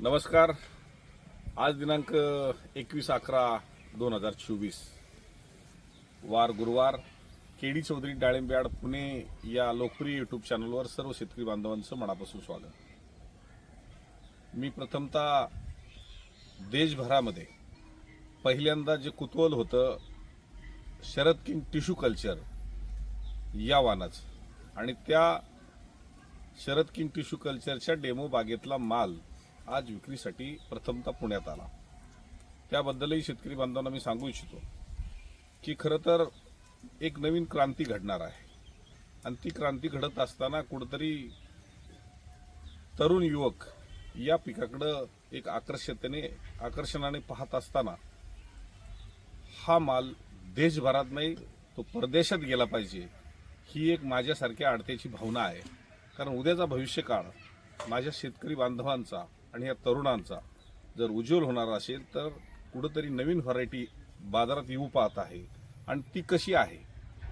नमस्कार. आज दिनांक एकवीस अकरा दोन हजार चोवीस. वार गुरुवार केडी चौधरी डाळिंब्याड पुणे या लोकप्रिय यूट्यूब चॅनलवर सर्व शेतकरी बांधवांचं मनापासून स्वागत. मी प्रथमतः देशभरामध्ये पहिल्यांदा जे कुतूहल होतं शरद किंग टिश्यू कल्चर या वानाचं. आणि त्या शरद किंग टिश्यू कल्चरच्या डेमो बागेतला माल आज विक्रीसाठी प्रथमतः पुण्यात आला. त्याबद्दलही शेतकरी बांधवांना मी सांगू इच्छितो की खरं तर एक नवीन क्रांती घडणार आहे. आणि ती क्रांती घडत असताना कुठंतरी तरुण युवक या पिकाकडं एक आकर्षतेने आकर्षणाने पाहत असताना हा माल देशभरात नाही तो परदेशात गेला पाहिजे ही एक माझ्यासारख्या आडत्याची भावना आहे. कारण उद्याचा भविष्यकाळ माझ्या शेतकरी बांधवांचा आणि या तरुणांचा जर उज्ज्वल होणार असेल तर कुठंतरी नवीन व्हरायटी बाजारात येऊ पाहत आहे. आणि ती कशी आहे?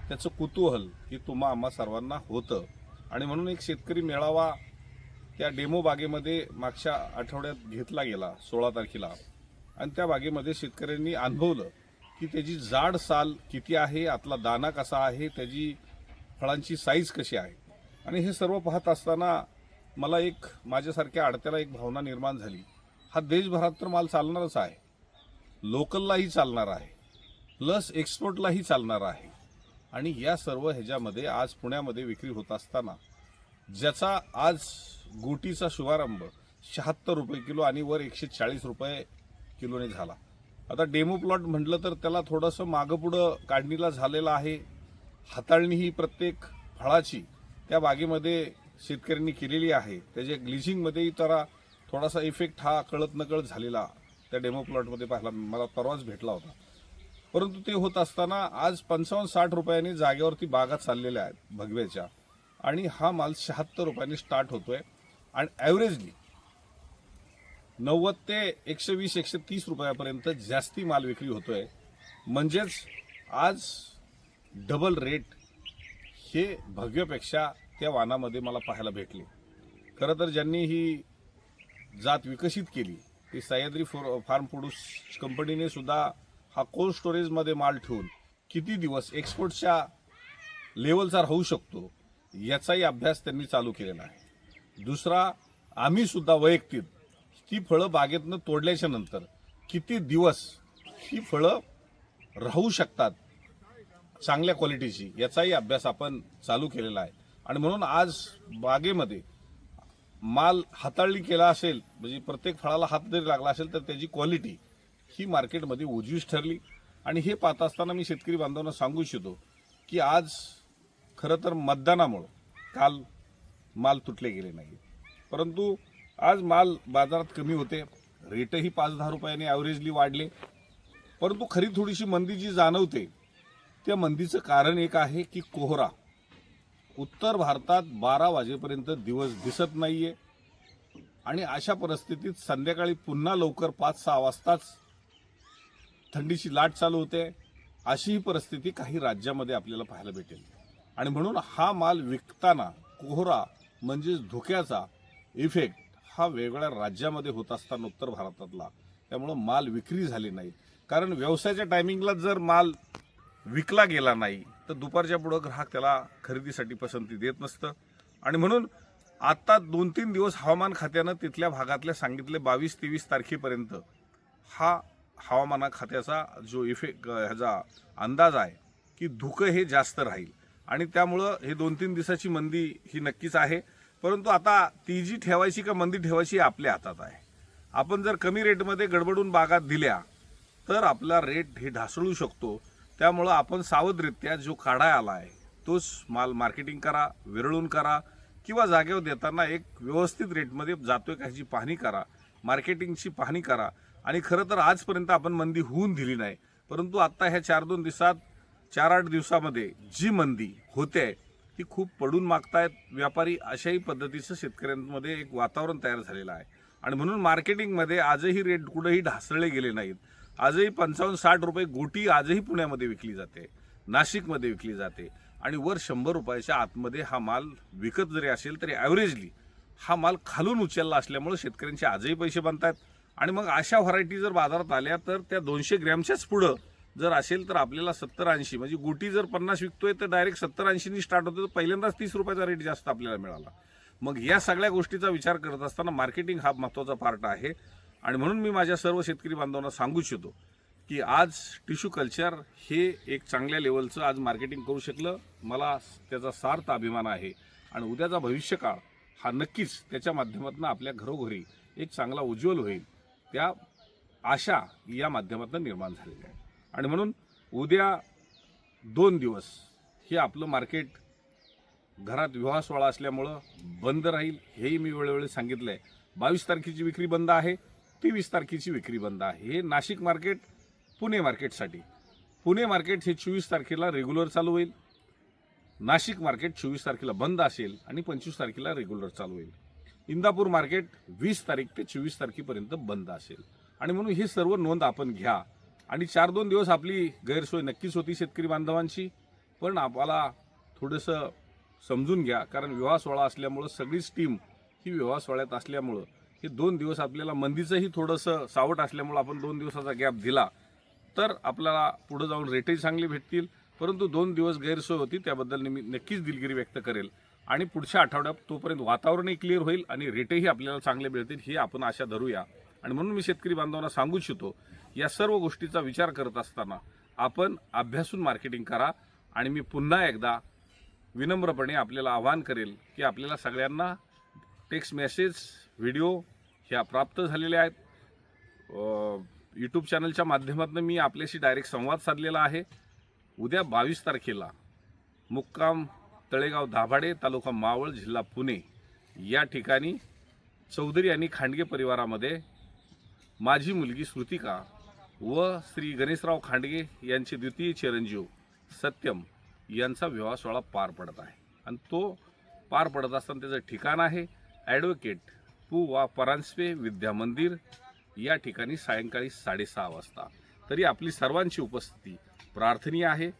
त्याचं कुतूहल हे तुम्हा आम्हा सर्वांना होतं. आणि म्हणून एक शेतकरी मेळावा त्या डेमो बागेमध्ये मागच्या आठवड्यात घेतला गेला सोळा तारखेला. आणि त्या बागेमध्ये शेतकऱ्यांनी अनुभवलं की त्याची जाड साल किती आहे आतला दाना कसा आहे त्याची फळांची साईज कशी आहे. आणि हे सर्व पाहत असताना मला एक माझ्यासारख्या आडत्याला एक भावना निर्माण झाली. हा देशभरात तर माल चालणारच आहे. लोकललाही चालणार आहे. प्लस एक्सपोर्टलाही चालणार आहे. आणि या सर्व ह्याच्यामध्ये आज पुण्यामध्ये विक्री होत असताना ज्याचा आज गोटीचा शुभारंभ शहात्तर रुपये किलो आणि वर एकशे चाळीस रुपये किलोने झाला. आता डेमो प्लॉट म्हटलं तर त्याला थोडंसं मागंपुढं काढणीला झालेलं आहे. हाताळणी ही प्रत्येक फळाची त्या बागेमध्ये शेतकऱ्यांनी केलेली आहे. त्याच्या ग्लिचिंगमध्येही जरा थोडासा इफेक्ट हा कळत नकळत झालेला त्या डेमो प्लॉटमध्ये पाहिला. मला परवाच भेटला होता. परंतु ते होत असताना आज पंचावन्न साठ रुपयांनी जागेवरती बागा चाललेल्या आहेत भगव्याच्या आणि हा माल शहात्तर रुपयांनी स्टार्ट होतोय. आणि ॲव्हरेजली नव्वद ते एकशे वीस एकशे तीस रुपयापर्यंत जास्ती माल विक्री होतोय. म्हणजेच आज डबल रेट हे भव्यपेक्षा त्या वानामध्ये मला पाहायला भेटले. खरं तर ज्यांनी ही जात विकसित केली ती सह्याद्री फो फार्म प्रोड्यूस कंपनीने सुद्धा हा कोल्ड स्टोरेजमध्ये माल ठेवून किती दिवस एक्सपोर्टच्या लेवलचा राहू शकतो याचाही अभ्यास त्यांनी चालू केलेला आहे. दुसरा आम्ही सुद्धा वैयक्तिक ती फळं बागेतनं तोडल्याच्या नंतर किती दिवस ही फळं राहू शकतात चांगल्या क्वालिटीची याचाही अभ्यास आपण चालू केलेला आहे. आणि म्हणून आज बागेमध्ये माल हाताळणी केला असेल म्हणजे प्रत्येक फळाला हात जरी लागला असेल तर त्याची क्वालिटी ही मार्केटमध्ये उजवीच ठरली. आणि हे पाहत असताना मी शेतकरी बांधवांना सांगू इच्छितो की आज खरं तर मतदानामुळं काल माल तुटले गेले नाही परंतु आज माल बाजारात कमी होते रेटही पाच दहा रुपयाने ॲव्हरेजली वाढले. परंतु खरी थोडीशी मंदी जी जाणवते त्या मंदीचं कारण एक आहे की कोहरा. उत्तर भारतात बारा वाजेपर्यंत दिवस दिसत नाहीये. आणि अशा परिस्थितीत संध्याकाळी पुन्हा लवकर पाच सहा वाजताच थंडीची लाट चालू होते. अशी ही परिस्थिती काही राज्यामध्ये आपल्याला पाहायला भेटेल. आणि म्हणून हा माल विकताना कोहरा म्हणजेच धुक्याचा इफेक्ट हा वेगवेगळ्या राज्यामध्ये होत असताना उत्तर भारतातला. त्यामुळं माल विक्री झाली नाही. कारण व्यवसायाच्या टायमिंगला जर माल विकला गेला नाही तर दुपारच्या पुढं ग्राहक त्याला खरेदीसाठी पसंती देत नसतं. आणि म्हणून आत्ता दोन तीन दिवस हवामान खात्यानं तिथल्या भागातल्या सांगितले बावीस तेवीस तारखेपर्यंत हा हवामान खात्याचा जो इफेक्ट ह्याचा अंदाज आहे की धुकं हे जास्त राहील. आणि त्यामुळं हे दोन तीन दिवसाची मंदी ही नक्कीच आहे. परंतु आता ती जी ठेवायची का मंदी ठेवायची आपल्या हातात आहे. आपण जर कमी रेटमध्ये गडबडून बागात दिल्या तर आपला रेट हे ढासळू शकतो. त्यामुळं आपण सावधरित्या जो काढाय आला आहे तोच माल मार्केटिंग करा विरळून करा किंवा जागेवर देताना एक व्यवस्थित रेटमध्ये जातोय का ह्याची पाहणी करा मार्केटिंगची पाहणी करा. आणि खरं तर आजपर्यंत आपण मंदी होऊन दिली नाही परंतु आत्ता ह्या चार दोन दिवसात चार आठ दिवसामध्ये जी मंदी होते ती खूप पडून मागतायत. व्यापारी अशाही पद्धतीचं शेतकऱ्यांमध्ये एक वातावरण तयार झालेलं आहे. आणि म्हणून मार्केटिंगमध्ये आजही रेट कुठंही ढासळले गेले नाहीत. आजही पंचावन्न साठ रुपये गोटी आजही पुण्यामध्ये विकली जाते. नाशिकमध्ये विकली जाते. आणि वर शंभर रुपयाच्या आतमध्ये हा माल विकत जरी असेल तरी ॲव्हरेजली हा माल खालून उचलला असल्यामुळे शेतकऱ्यांचे आजही पैसे बनतात. आणि मग अशा व्हरायटी जर बाजारात आल्या तर त्या दोनशे ग्रॅमच्याच पुढं जर असेल तर आपल्याला सत्तर ऐंशी म्हणजे गोटी जर पन्नास विकतोय तर डायरेक्ट सत्तर ऐंशीनी स्टार्ट होतो तर पहिल्यांदाच तीस रुपयाचा रेट जास्त आपल्याला मिळाला. मग या सगळ्या गोष्टीचा विचार करत असताना मार्केटिंग हा महत्त्वाचा पार्ट आहे. आणि म्हणून मी माझ्या सर्व शेतकरी बांधवांना सांगू इच्छितो की आज टिश्यू कल्चर हे एक चांगल्या लेवलचं आज मार्केटिंग करू शकलं. मला त्याचा सार्थ अभिमान आहे. आणि उद्याचा भविष्यकाळ हा नक्कीच त्याच्या माध्यमातून आपल्या घरोघरी एक चांगला उज्ज्वल होईल. त्या आशा या माध्यमातून निर्माण झालेल्या आहे आणि म्हणून उद्या दोन दिवस हे आपलं मार्केट घरात विवाह सोहळा असल्यामुळं बंद राहील हेही मी वेळोवेळी सांगितलं आहे बावीस तारखेची विक्री बंद आहे. तेवीस तारखेची विक्री बंद आहे. हे नाशिक मार्केट पुणे मार्केटसाठी. पुणे मार्केट हे चोवीस तारखेला रेग्युलर चालू होईल. नाशिक मार्केट चोवीस तारखेला बंद असेल आणि पंचवीस तारखेला रेग्युलर चालू होईल. इंदापूर मार्केट वीस तारीख ते चोवीस तारखेपर्यंत बंद असेल. आणि म्हणून ही सर्व नोंद आपण घ्या. आणि चार दोन दिवस आपली गैरसोय नक्कीच होती शेतकरी बांधवांची. पण आपल्याला थोडंसं समजून घ्या. कारण विवाह सोहळा असल्यामुळं सगळीच टीम ही विवाह सोहळ्यात असल्यामुळं हे दोन दिवस आपल्याला मंदीचंही थोडंसं सावट असल्यामुळं आपण दोन दिवसाचा गॅप दिला तर आपल्याला पुढं जाऊन रेटही चांगले भेटतील. परंतु दोन दिवस गैरसोय होती त्याबद्दल मी नक्कीच दिलगिरी व्यक्त करेल. आणि पुढच्या आठवड्यात तोपर्यंत वातावरणही क्लिअर होईल आणि रेटही आपल्याला चांगले मिळतील ही आपण आशा धरूया. आणि म्हणून मी शेतकरी बांधवांना सांगू इच्छितो या सर्व गोष्टीचा विचार करत असताना आपण अभ्यासून मार्केटिंग करा आणि मी पुन्हा एकदा विनम्रपणे आपल्याला आवाहन करेल की आपल्याला सगळ्यांना टेक्स्ट मेसेज व्हिडिओ ह्या प्राप्त झालेल्या आहेत. यूट्यूब चॅनलच्या माध्यमातून मी आपल्याशी डायरेक्ट संवाद साधलेला आहे. उद्या बावीस तारखेला मुक्काम तळेगाव दाभाडे तालुका मावळ जिल्हा पुणे या ठिकाणी चौधरी आणि खांडगे परिवारामध्ये माझी मुलगी श्रुतिका व श्री गणेशराव खांडगे यांचे द्वितीय चिरंजीव सत्यम यांचा विवाह सोहळा पार पडत आहे. आणि तो पार पडत असताना त्याचं ठिकाण आहे ॲडव्होकेट पु वा परांजपे विद्या मंदिर या ठिकाणी सायंकाळी साडेसहा वाजता. तरी आपली सर्वांची उपस्थिती प्रार्थनीय आहे.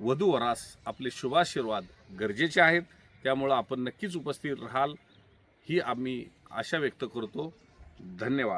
वधूवरास आपले शुभाशीर्वाद गरजेचे आहेत. त्यामुळं आपण नक्कीच उपस्थित राहाल ही आम्ही आशा व्यक्त करतो. धन्यवाद.